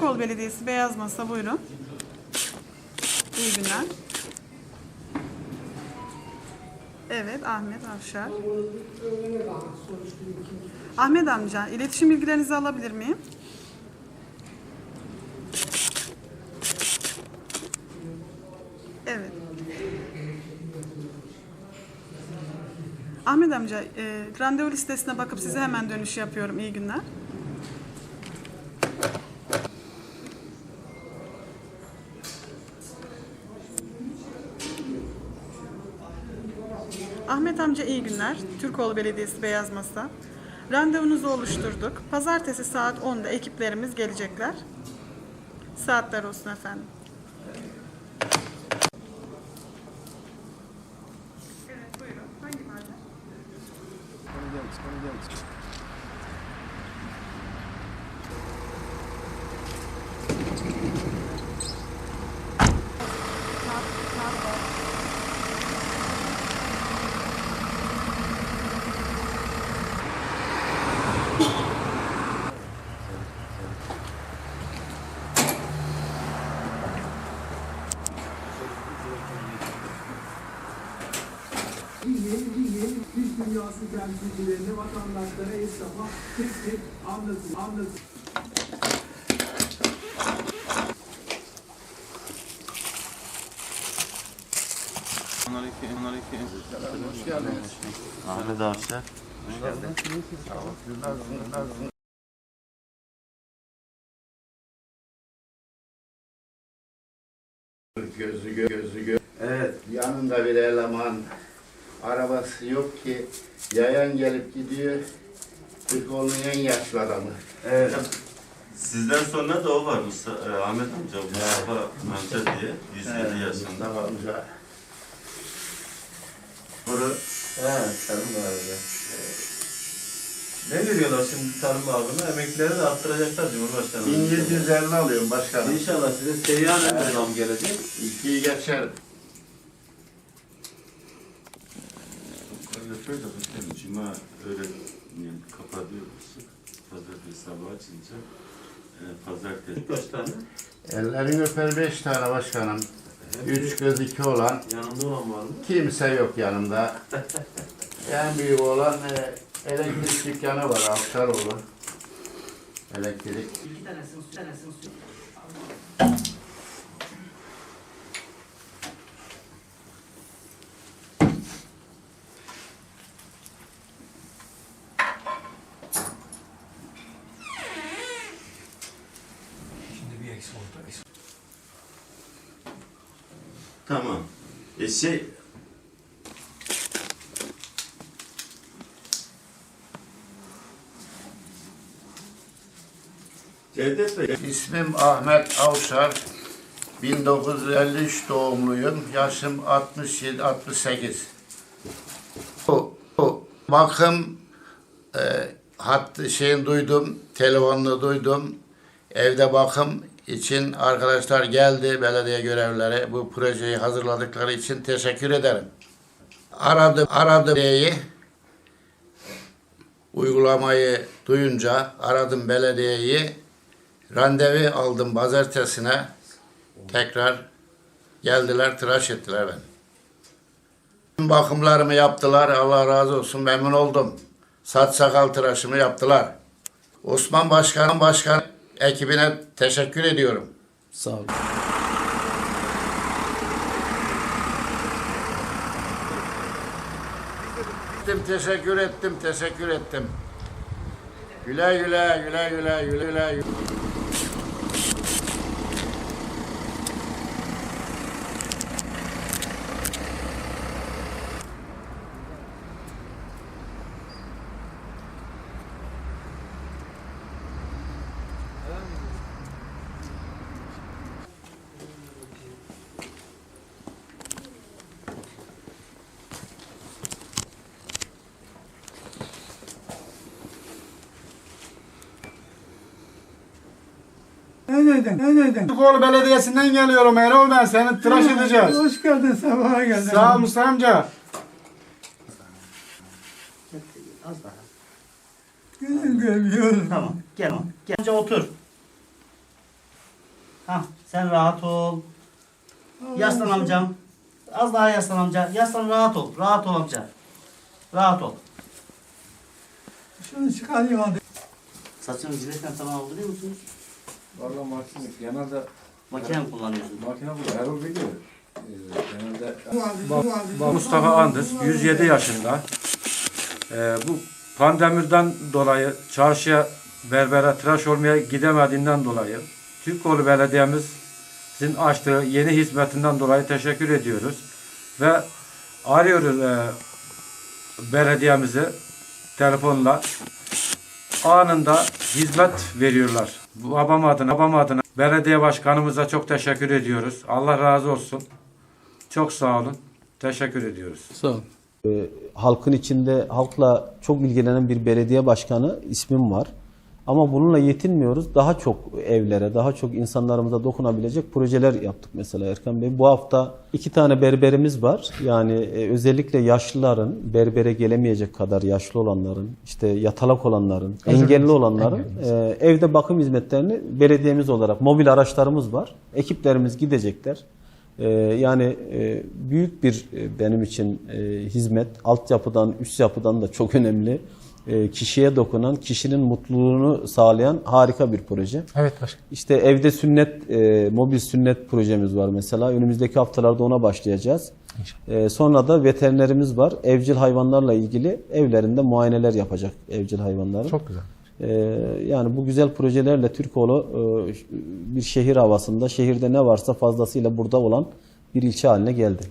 Türkoğlu Belediyesi Beyaz Masa buyurun. İyi günler. Evet Ahmet Avşar. Ahmet amca iletişim bilgilerinizi alabilir miyim? Evet. Ahmet amca, e, randevu listesine bakıp size hemen dönüş yapıyorum. İyi günler. Ahmet amca iyi günler. Türkoğlu Belediyesi Beyaz Masa. Randevunuzu oluşturduk. Pazartesi saat 10'da ekiplerimiz gelecekler. Saatler olsun efendim. Evet buyurun. Hangi madde? Yeni yeni iş dünyası temsilcilerini vatandaşlara esnafa tek tek anlatın, anlatın. Ahmet Avşar. Gözü gö- gözü gö. Evet, yanında bir eleman. Arabası yok ki. Yayan gelip gidiyor. Türkoğlu'nun en yaşlı adamı. Evet. Sizden sonra da o var Mustafa, e, Ahmet amca, Mustafa amca diye, 107 yaşında. Mustafa amca. Bunu Evet, canım abi. ne veriyorlar şimdi tarım bağını? Emeklileri de arttıracaklar Cumhurbaşkanı. 1750 alıyorum başkanım. İnşallah size seyyanen bir zam gelecek. İkiyi geçer. Şöyle bakayım, Cuma öğretmen kapatıyoruz. Pazartesi sabah açınca, e, pazartesi. Kaç tane? Ellerini öper beş tane başkanım. Üç göz iki olan. Yanında olan var mı? Kimse yok yanımda. en büyük olan e, elektrik dükkanı var Avşaroğlu. Elektrik. İki tanesini, tanesini Tamam. E şey, Cevdet Bey, İsmim Ahmet Avşar. 1953 doğumluyum. Yaşım 67 68. Bu, bu bakım e, hattı şeyin duydum, telefonunu duydum. Evde bakım için arkadaşlar geldi belediye görevlileri bu projeyi hazırladıkları için teşekkür ederim. Aradım, aradım belediyeyi. Uygulamayı duyunca aradım belediyeyi. Randevu aldım pazartesine. Tekrar geldiler, tıraş ettiler beni. Bakımlarımı yaptılar. Allah razı olsun. Memnun oldum. Saç sakal tıraşımı yaptılar. Osman Başkan, Başkan ekibine teşekkür ediyorum. Sağ olun. Ettim, teşekkür ettim, teşekkür ettim. Güle güle, güle güle, güle güle. Türkoğlu Belediyesi'nden geliyorum Erol ben seni tıraş edeceğiz. Hoş geldin, sabaha geldin. Sağ ol Mustafa amca. Gözüm görmüyor. Tamam, gel. Gel. Önce otur. Hah sen rahat ol. Yaslan amcam. Az daha yaslan amca. Yaslan rahat ol. Rahat ol amca. Rahat ol. Şunu çıkarayım hadi. Saçını jiletten falan aldırıyor musunuz? Valla makine genelde Makine mi kullanıyorsunuz? makine bu Erol biliyor. Ee, genelde Mustafa Andız 107 yaşında. Ee, bu pandemiden dolayı çarşıya berbere tıraş olmaya gidemediğinden dolayı Türkoğlu Belediye'mizin açtığı yeni hizmetinden dolayı teşekkür ediyoruz. Ve arıyoruz e, belediyemizi telefonla anında hizmet veriyorlar. Bu babam adına, babam adına belediye başkanımıza çok teşekkür ediyoruz. Allah razı olsun. Çok sağ olun. Teşekkür ediyoruz. Ee, halkın içinde halkla çok ilgilenen bir belediye başkanı ismim var. Ama bununla yetinmiyoruz. Daha çok evlere, daha çok insanlarımıza dokunabilecek projeler yaptık mesela Erkan Bey. Bu hafta iki tane berberimiz var. Yani e, özellikle yaşlıların, berbere gelemeyecek kadar yaşlı olanların, işte yatalak olanların, engelli olanların e, evde bakım hizmetlerini belediyemiz olarak mobil araçlarımız var. Ekiplerimiz gidecekler. Ee, yani e, büyük bir e, benim için e, hizmet, altyapıdan, üst yapıdan da çok önemli. E, kişiye dokunan, kişinin mutluluğunu sağlayan harika bir proje. Evet başkanım. İşte evde sünnet, e, mobil sünnet projemiz var mesela. Önümüzdeki haftalarda ona başlayacağız. E, sonra da veterinerimiz var. Evcil hayvanlarla ilgili evlerinde muayeneler yapacak evcil hayvanların. Çok güzel. Ee, yani bu güzel projelerle Türkoğlu e, bir şehir havasında, şehirde ne varsa fazlasıyla burada olan bir ilçe haline geldi.